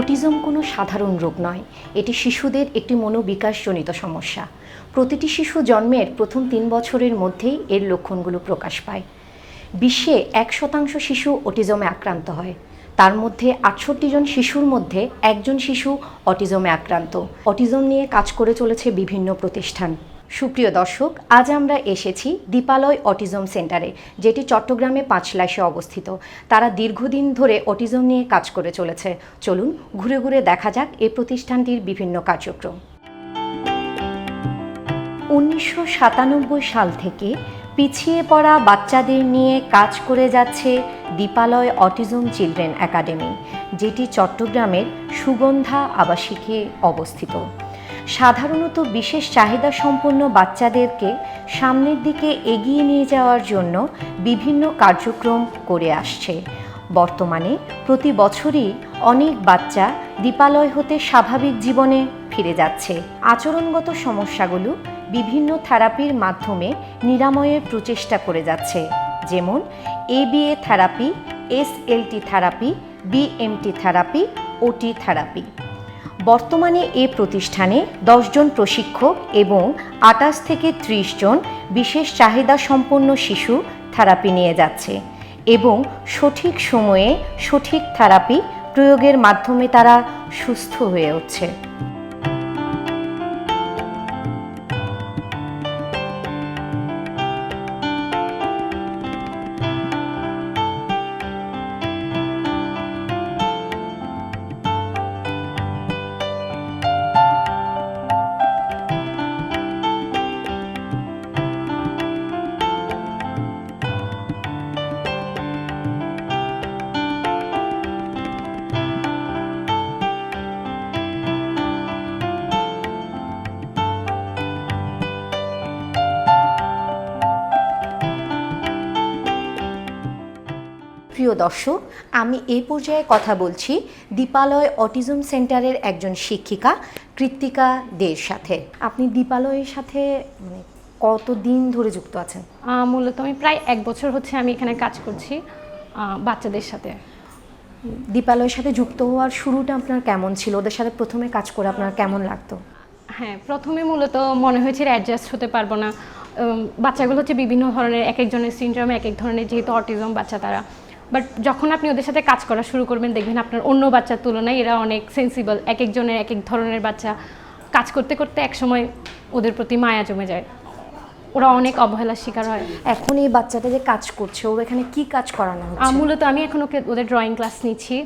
Autism কোনো সাধারণ রোগ নয়। এটি শিশুদের একটি মনোবিকাশজনিত সমস্যা। প্রতিটি শিশু জন্মের প্রথম তিন বছরের মধ্যেই এর লক্ষণগুলো প্রকাশ পায়। বিশ্বে এক শতাংশ শিশু অটিজমে আক্রান্ত হয়। তার মধ্যে আটষট্টি জন শিশুর মধ্যে একজন শিশু অটিজমে আক্রান্ত। অটিজম নিয়ে কাজ করে চলেছে বিভিন্ন প্রতিষ্ঠান। সুপ্রিয় দর্শক, আজ আমরা এসেছি দীপালয় অটিজম সেন্টারে, যেটি চট্টগ্রামে পাঁচলাইশে অবস্থিত। তারা দীর্ঘদিন ধরে অটিজম নিয়ে কাজ করে চলেছে। চলুন ঘুরে ঘুরে দেখা যাক এই প্রতিষ্ঠানটির বিভিন্ন কার্যক্রম। উনিশশো সাতানব্বই সাল থেকে পিছিয়ে পড়া বাচ্চাদের নিয়ে কাজ করে যাচ্ছে দীপালয় অটিজম চিলড্রেন একাডেমি, যেটি চট্টগ্রামের সুগন্ধা আবাসিকে অবস্থিত। সাধারণত বিশেষ চাহিদা সম্পন্ন বাচ্চাদেরকে সামনের দিকে এগিয়ে নিয়ে যাওয়ার জন্য বিভিন্ন কার্যক্রম করে আসছে। বর্তমানে প্রতি বছরই অনেক বাচ্চা দীপালয় হতে স্বাভাবিক জীবনে ফিরে যাচ্ছে। আচরণগত সমস্যাগুলো বিভিন্ন থেরাপির মাধ্যমে নিরাময়ের প্রচেষ্টা করে যাচ্ছে। যেমন ABA therapy SLT therapy BMT therapy OT therapy. বর্তমানে এ প্রতিষ্ঠানে দশজন প্রশিক্ষক এবং আটাশ থেকে ত্রিশ জন বিশেষ চাহিদা সম্পন্ন শিশু থেরাপি নিয়ে যাচ্ছে এবং সঠিক সময়ে সঠিক থেরাপি প্রয়োগের মাধ্যমে তারা সুস্থ হয়ে উঠছে। প্রিয় দর্শক আমি এই পর্যায়ে কথা বলছি দীপালয় অটিজম সেন্টারের একজন শিক্ষিকা কৃত্তিকা দের সাথে। আপনি দীপালয়ের সাথে মানে কতদিন ধরে যুক্ত আছেন? মূলত আমি প্রায় এক বছর হচ্ছে আমি এখানে কাজ করছি বাচ্চাদের সাথে। দীপালয়ের সাথে যুক্ত হওয়ার শুরুটা আপনার কেমন ছিল? ওদের সাথে প্রথমে কাজ করে আপনার কেমন লাগতো? হ্যাঁ প্রথমে মূলত মনে হয়েছিল অ্যাডজাস্ট হতে পারব না। বাচ্চাগুলো হচ্ছে বিভিন্ন ধরনের এক একজনের সিনড্রোম এক এক ধরনের যেহেতু অটিজম বাচ্চা তারা। বাট যখন আপনি ওদের সাথে কাজ করা শুরু করবেন দেখবেন আপনার অন্য বাচ্চার তুলনায় এরা অনেক সেন্সিবল এক একজনের এক এক ধরনের বাচ্চা। কাজ করতে করতে একসময় ওদের প্রতি মায়া জমে যায়। ওরা অনেক অবহেলার শিকার হয়। এখন এই বাচ্চাটা যে কাজ করছে ও এখানে কি কাজ করানো হচ্ছে? মূলত আমি এখন ওকে ওদের ড্রয়িং ক্লাস নিচ্ছি।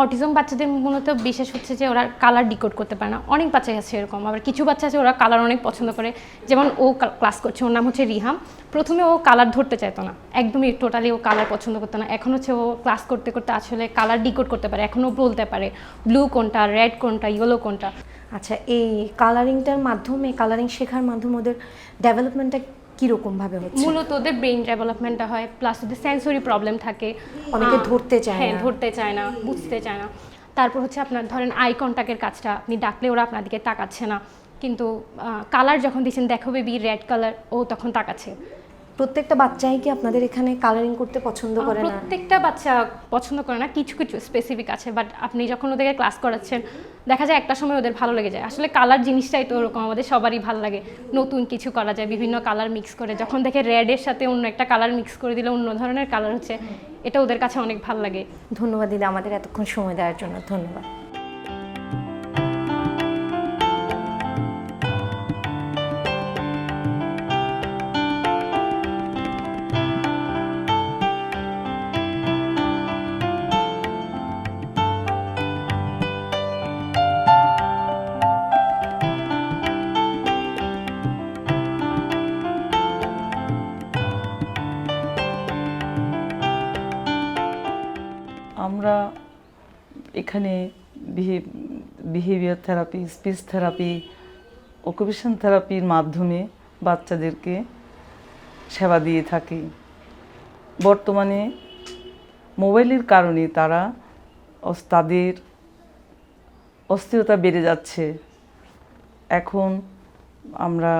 অটিজম বাচ্চাদের মূলত বিশেষ হচ্ছে যে ওরা কালার ডিকোড করতে পারে না। অনেক বাচ্চাই আছে এরকম, আবার কিছু বাচ্চা আছে ওরা কালার অনেক পছন্দ করে। যেমন ও ক্লাস করছে, ওর নাম হচ্ছে রিহাম। প্রথমে ও কালার ধরতে চাইতো না, একদমই টোটালি ও কালার পছন্দ করতো না। এখন হচ্ছে ও ক্লাস করতে করতে আসলে কালার ডিকোড করতে পারে, এখনও বলতে পারে ব্লু কোনটা রেড কোনটা ইয়েলো কোনটা। আচ্ছা এই কালারিংটার মাধ্যমে কালারিং শেখার মাধ্যমে ওদের ডেভেলপমেন্টটা কীরকমভাবে হচ্ছে? মূলত ওদের ব্রেন ডেভেলপমেন্টটা হয় প্লাস ওদের সেন্সরি প্রবলেম থাকে। অনেকে ধরতে চায় হ্যাঁ ধরতে চায় না বুঝতে চায় না। তারপর হচ্ছে আপনার ধরেন আই কন্ট্যাক্টের কাজটা আপনি ডাকলে ওরা আপনার দিকে তাকাচ্ছে না। কিন্তু কালার যখন দিচ্ছেন দেখো বেবি রেড কালার ও তখন তাকাচ্ছে। প্রত্যেকটা বাচ্চাই কি আপনাদের এখানে কালারিং করতে পছন্দ করে না? প্রত্যেকটা বাচ্চা পছন্দ করে না কিছু কিছু স্পেসিফিক আছে বাট আপনি যখন ওদেরকে ক্লাস করাচ্ছেন দেখা যায় একটা সময় ওদের ভালো লেগে যায়। আসলে কালার জিনিসটাই তো ওরকম আমাদের সবারই ভালো লাগে। নতুন কিছু করা যায় বিভিন্ন কালার মিক্স করে। যখন দেখে রেডের সাথে অন্য একটা কালার মিক্স করে দিলে অন্য ধরনের কালার হচ্ছে এটা ওদের কাছে অনেক ভালো লাগে। ধন্যবাদ দিদি আমাদের এতক্ষণ সময় দেওয়ার জন্য ধন্যবাদ। এখানে behaviour therapy speech therapy occupation থেরাপির মাধ্যমে বাচ্চাদেরকে সেবা দিয়ে থাকি। বর্তমানে মোবাইলের কারণে তারা তাদের অস্থিরতা বেড়ে যাচ্ছে। এখন আমরা,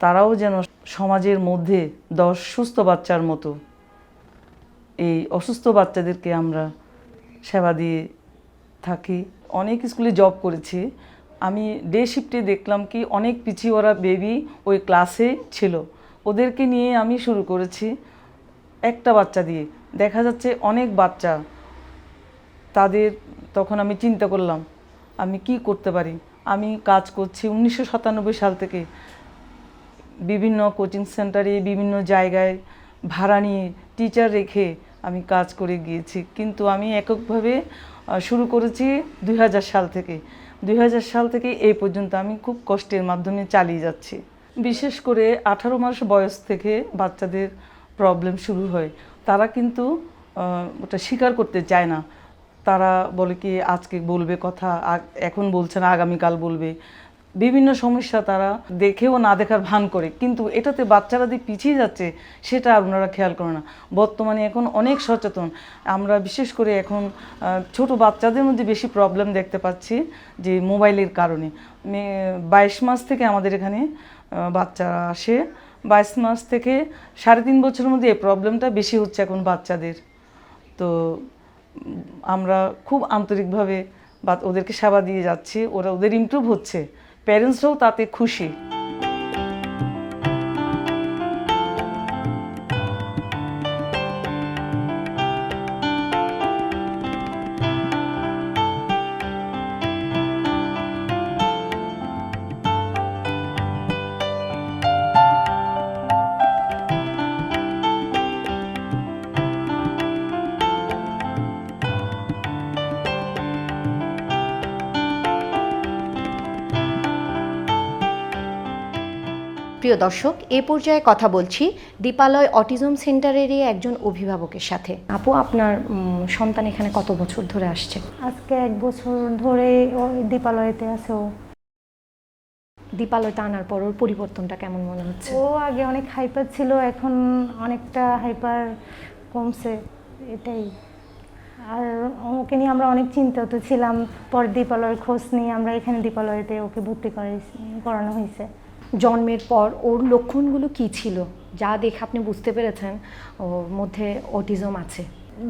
তারাও যেন সমাজের মধ্যে দশ সুস্থ বাচ্চার মতো এই অসুস্থ বাচ্চাদেরকে আমরা সেবা দিয়ে থাকি, অনেক স্কুলে জব করেছি। আমি ডে শিফটে দেখলাম কি অনেক পিছিয়ে ওরা বেবি ওই ক্লাসে ছিল। ওদেরকে নিয়ে আমি শুরু করেছি একটা বাচ্চা দিয়ে। দেখা যাচ্ছে অনেক বাচ্চা তাদের তখন আমি চিন্তা করলাম, আমি কি করতে পারি? আমি কাজ করছি উনিশশো সাতানব্বই সাল থেকে। বিভিন্ন কোচিং সেন্টারে বিভিন্ন জায়গায় ভাড়া নিয়ে টিচার রেখে আমি কাজ করে গিয়েছি। কিন্তু আমি এককভাবে শুরু করেছি দুই হাজার সাল থেকে। দুই হাজার সাল থেকে এই পর্যন্ত আমি খুব কষ্টের মাধ্যমে চালিয়ে যাচ্ছি। বিশেষ করে আঠারো মাস বয়স থেকে বাচ্চাদের প্রবলেম শুরু হয়। তারা কিন্তু ওটা স্বীকার করতে চায় না। তারা বলে কি, আজকে বলবে কথা এখন বলছে না, আগামীকাল বলবে। বিভিন্ন সমস্যা তারা দেখেও না দেখার ভান করে। কিন্তু এটাতে বাচ্চারা যে পিছিয়ে যাচ্ছে, সেটা আর ওনারা খেয়াল করে না। বর্তমানে এখন অনেক সচেতন। আমরা বিশেষ করে এখন ছোট বাচ্চাদের মধ্যে বেশি প্রবলেম দেখতে পাচ্ছি যে মোবাইলের কারণে। বাইশ মাস থেকে আমাদের এখানে বাচ্চারা আসে। বাইশ মাস থেকে সাড়ে তিন বছরের মধ্যে এই প্রবলেমটা বেশি হচ্ছে এখন বাচ্চাদের। তো, আমরা খুব আন্তরিকভাবে বা, ওদেরকে সেবা দিয়ে যাচ্ছি। ওরা ওদের ইমপ্রুভ হচ্ছে। প্যারেন্টসরাও তাতে খুশি। প্রিয় দর্শক এ পর্যায়ে কথা বলছি দীপালয় অটিজম সেন্টারেরই একজন অভিভাবকের সাথে। আপু আপনার সন্তান এখানে কত বছর ধরে আসছে? আজকে এক বছর ধরে দীপালয়তে আছে ও। দীপালয়তে আনার পর ওর পরিবর্তনটা কেমন মনে হচ্ছে? ও আগে অনেক হাইপার ছিল এখন অনেকটা হাইপার কমছে এটাই। আর ওকে নিয়ে আমরা অনেক চিন্তিত ছিলাম পর দীপালয়ের খোঁজ নিয়ে আমরা এখানে দীপালয়তে ওকে ভর্তি করে করানো হয়েছে। জন্মের পর ওর লক্ষণগুলো কি ছিল? যা দেখে আপনি বুঝতে পেরেছেন ওর মধ্যে অটিজম আছে।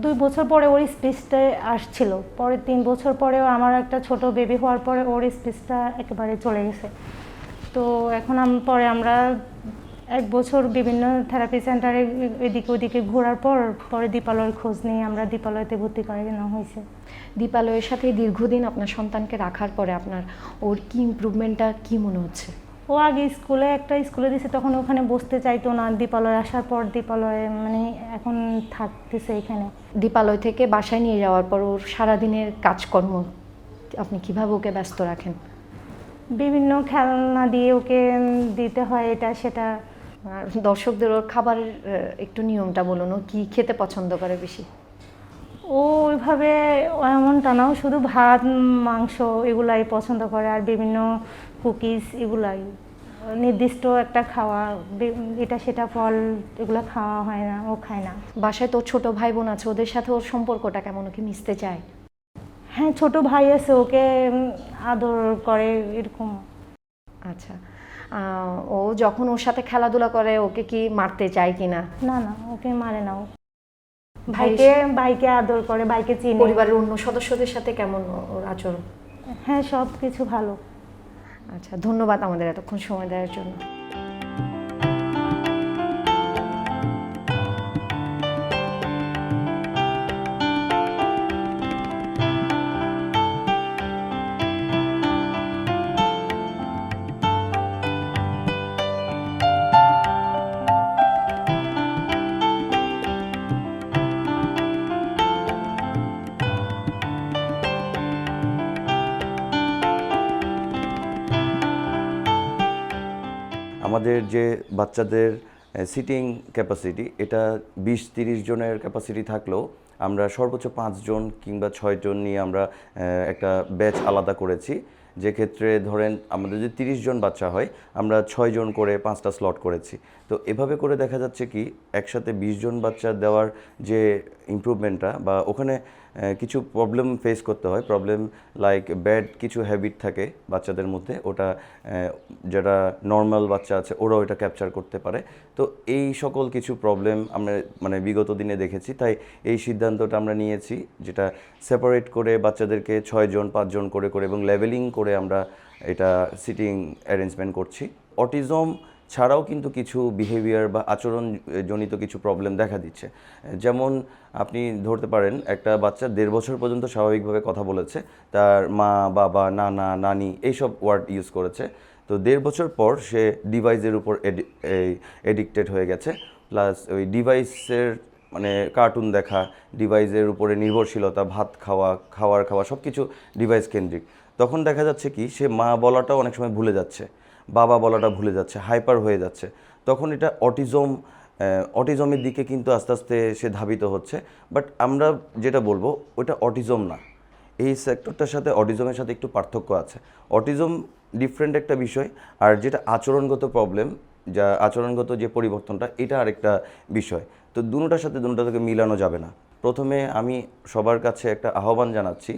দুই বছর পরে ওর স্পেসটা আসছিল। পরে তিন বছর পরে আমার একটা ছোট বেবি হওয়ার পরে ওর স্পেসটা একেবারে চলে গেছে। তো এখন পরে আমরা এক বছর বিভিন্ন থেরাপি সেন্টারে এদিকে ওদিকে ঘোরার পর, পরে দীপালয়ের খোঁজ নিয়ে আমরা দীপালয়তে ভর্তি করে নেওয়া হয়েছে। দীপালয়ের সাথে দীর্ঘদিন আপনার সন্তানকে রাখার পরে আপনার ওর কি ইম্প্রুভমেন্টটা কি মনে হচ্ছে? ও আগে স্কুলে একটা স্কুলে দিছে তখন ওখানে বসতে চাইতো না। দীপালয় আসার পর দীপালয়ে মানে এখন থাকতেছে এখানে। দীপালয় থেকে বাসায় নিয়ে যাওয়ার পর ওর সারাদিনের কাজকর্ম আপনি কীভাবে ওকে ব্যস্ত রাখেন? বিভিন্ন খেলনা দিয়ে ওকে দিতে হয় এটা সেটা। আর দর্শকদের ওর খাবারের একটু নিয়মটা বলুন ও কী খেতে পছন্দ করে বেশি? ও ওইভাবে এমনটা নাও শুধু ভাত মাংস এগুলাই পছন্দ করে আর বিভিন্ন কুকিজ এগুলাই। নির্দিষ্ট একটা খাওয়া এটা সেটা ফল এগুলো খাওয়া হয় না ও খায় না। বাসায় তোর ছোট ভাই বোন আছে ওদের সাথে ওর সম্পর্কটা কেমন? ওকে মিশতে চায়? হ্যাঁ ছোট ভাই আছে ওকে আদর করে এরকম। আচ্ছা। ও যখন ওর সাথে খেলাধুলা করে ওকে কি মারতে চায় কিনা? না না ওকে মারে না ভাইকে ভাইকে আদর করে ভাইকে চিনে। পরিবারের অন্য সদস্যদের সাথে কেমন ওর আচরণ? হ্যাঁ সব কিছু ভালো। আচ্ছা ধন্যবাদ আমাদের এতক্ষণ সময় দেওয়ার জন্য। আমাদের যে বাচ্চাদের সিটিং ক্যাপাসিটি এটা বিশ তিরিশ জনের ক্যাপাসিটি থাকলেও আমরা সর্বোচ্চ পাঁচজন কিংবা ছয়জন নিয়ে আমরা একটা ব্যাচ আলাদা করেছি। যে ক্ষেত্রে ধরেন আমাদের যদি তিরিশ জন বাচ্চা হয়, আমরা ছয়জন করে পাঁচটা স্লট করেছি। তো এভাবে করে দেখা যাচ্ছে কি, একসাথে বিশ জন বাচ্চা দেওয়ার যে ইমপ্রুভমেন্টটা বা ওখানে কিছু প্রবলেম ফেস করতে হয়। প্রবলেম লাইক ব্যাড কিছু হ্যাবিট থাকে বাচ্চাদের মধ্যে। ওটা যারা নর্মাল বাচ্চা আছে, ওরাও এটা ক্যাপচার করতে পারে। তো এই সকল কিছু প্রবলেম আমরা মানে বিগত দিনে দেখেছি। তাই এই সিদ্ধান্তটা আমরা নিয়েছি যেটা সেপারেট করে বাচ্চাদেরকে ছয়জন পাঁচজন করে করে এবং লেভেলিং করে আমরা এটা সিটিং অ্যারেঞ্জমেন্ট করছি। অটিজম ছাড়াও কিন্তু কিছু বিহেভিয়ার বা আচরণ জনিত কিছু প্রবলেম দেখা দিচ্ছে। যেমন আপনি ধরতে পারেন, একটা বাচ্চা দেড় বছর পর্যন্ত স্বাভাবিকভাবে কথা বলেছে, তার মা, বাবা, নানা, নানি এইসব ওয়ার্ড ইউজ করেছে। তো দেড় বছর পর সে ডিভাইসের উপর এডিক্টেড হয়ে গেছে প্লাস ওই ডিভাইসের মানে কার্টুন দেখা ডিভাইসের উপরে নির্ভরশীলতা, ভাত খাওয়া, খাওয়ার খাওয়া সব কিছু ডিভাইস কেন্দ্রিক। তখন দেখা যাচ্ছে কি, সে মা বলাটাও অনেক সময় ভুলে যাচ্ছে। বাবা বলাটা ভুলে যাচ্ছে, হাইপার হয়ে যাচ্ছে। তখন এটা অটিজম অটিজমের দিকে কিন্তু আস্তে আস্তে সে ধাবিত হচ্ছে। বাট আমরা যেটা বলব, ওটা অটিজম না। এই সেক্টরটার সাথে অটিজমের সাথে একটু পার্থক্য আছে। অটিজম ডিফারেন্ট একটা বিষয়, আর যেটা আচরণগত প্রবলেম যা আচরণগত যে পরিবর্তনটা, এটা আরেকটা বিষয়। তো দুটোটার সাথে দুটোটাকে মিলানো যাবে না। প্রথমে আমি সবার কাছে একটা আহ্বান জানাচ্ছি,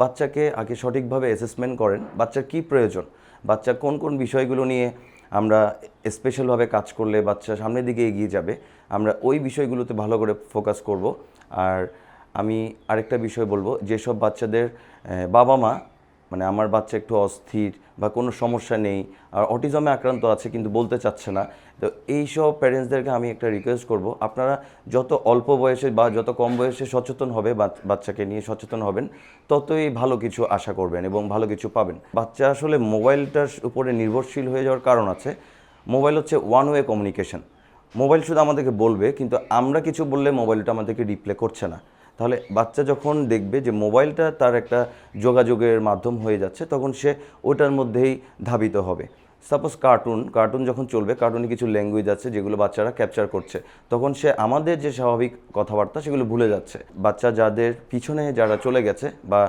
বাচ্চাকে আগে সঠিকভাবে অ্যাসেসমেন্ট করেন, বাচ্চার কী প্রয়োজন, বাচ্চা কোন কোন বিষয়গুলো নিয়ে আমরা স্পেশালভাবে কাজ করলে বাচ্চা সামনের দিকে এগিয়ে যাবে, আমরা ওই বিষয়গুলোতে ভালো করে ফোকাস করব। আর আমি আরেকটা বিষয় বলব, যেসব বাচ্চাদের বাবা মা মানে আমার বাচ্চা একটু অস্থির বা কোনো সমস্যা নেই, আর অটিজমে আক্রান্ত আছে কিন্তু বলতে চাচ্ছে না। তো এইসব প্যারেন্টসদেরকে আমি একটা রিকোয়েস্ট করব, আপনারা যত অল্প বয়সে বা যত কম বয়সে সচেতন হবে বাচ- বাচ্চাকে নিয়ে সচেতন হবেন, ততই ভালো কিছু আশা করবেন এবং ভালো কিছু পাবেন। বাচ্চা আসলে মোবাইলটার উপরে নির্ভরশীল হয়ে যাওয়ার কারণ আছে। মোবাইল হচ্ছে ওয়ান ওয়ে কমিউনিকেশন মোবাইল শুধু আমাদেরকে বলবে, কিন্তু আমরা কিছু বললে মোবাইলটা আমাদেরকে রিপ্লে করছে না। তাহলে বাচ্চা যখন দেখবে যে মোবাইলটা তার একটা যোগাযোগের মাধ্যম হয়ে যাচ্ছে, তখন সে ওটার মধ্যেই ধাবিত হবে। সাপোজ কার্টুন কার্টুন যখন চলবে কার্টুনে কিছু ল্যাঙ্গুয়েজ আছে যেগুলো বাচ্চারা ক্যাপচার করছে, তখন সে আমাদের যে স্বাভাবিক কথাবার্তা সেগুলো ভুলে যাচ্ছে। বাচ্চা যাদের পিছনে যারা চলে গেছে বা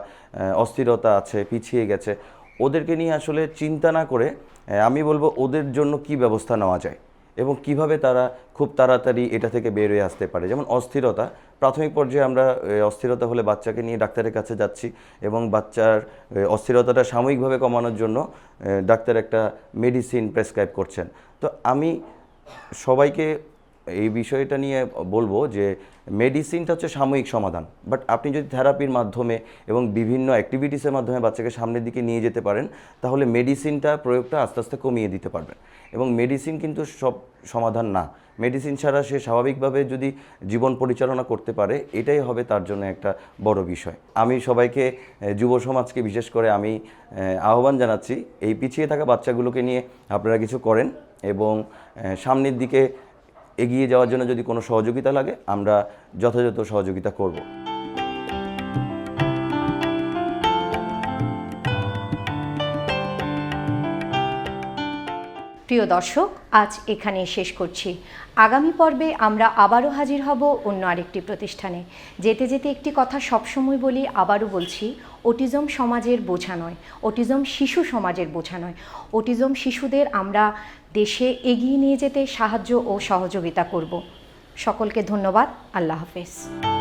অস্থিরতা আছে, পিছিয়ে গেছে, ওদেরকে নিয়ে আসলে চিন্তা না করে আমি বলব ওদের জন্য কি ব্যবস্থা নেওয়া যায়? এবং কীভাবে তারা খুব তাড়াতাড়ি এটা থেকে বের হয়ে আসতে পারে। যেমন অস্থিরতা, প্রাথমিক পর্যায়ে আমরা অস্থিরতা হলে বাচ্চাকে নিয়ে ডাক্তারের কাছে যাচ্ছি এবং বাচ্চার অস্থিরতাটা সাময়িকভাবে কমানোর জন্য ডাক্তার একটা মেডিসিন প্রেসক্রাইব করছেন। তো আমি সবাইকে এই বিষয়টা নিয়ে বলব যে মেডিসিনটা হচ্ছে সাময়িক সমাধান। বাট আপনি যদি থেরাপির মাধ্যমে এবং বিভিন্ন অ্যাক্টিভিটিসের মাধ্যমে বাচ্চাকে সামনের দিকে নিয়ে যেতে পারেন, তাহলে মেডিসিনটা প্রয়োগটা আস্তে আস্তে কমিয়ে দিতে পারবেন। এবং মেডিসিন কিন্তু সব সমাধান না। মেডিসিন ছাড়া সে স্বাভাবিকভাবে যদি জীবন পরিচালনা করতে পারে, এটাই হবে তার জন্য একটা বড় বিষয়। আমি সবাইকে যুব সমাজকে বিশেষ করে আমি আহ্বান জানাচ্ছি, এই পিছিয়ে থাকা বাচ্চাগুলোকে নিয়ে আপনারা কিছু করেন এবং সামনের দিকে এগিয়ে যাওয়ার জন্য যদি কোনো সহযোগিতা লাগে, আমরা যথাযথ সহযোগিতা করব। প্রিয় দর্শক, আজ এখানে শেষ করছি। আগামী পর্বে আমরা আবারও হাজির হব অন্য আরেকটি প্রতিষ্ঠানে। যেতে যেতে একটি কথা সবসময় বলি, আবারও বলছি অটিজম সমাজের বোঝা নয়, অটিজম শিশু সমাজের বোঝা নয়। অটিজম শিশুদের আমরা দেশে এগিয়ে নিয়ে যেতে সাহায্য ও সহযোগিতা করব। সকলকে ধন্যবাদ। আল্লাহ হাফেজ।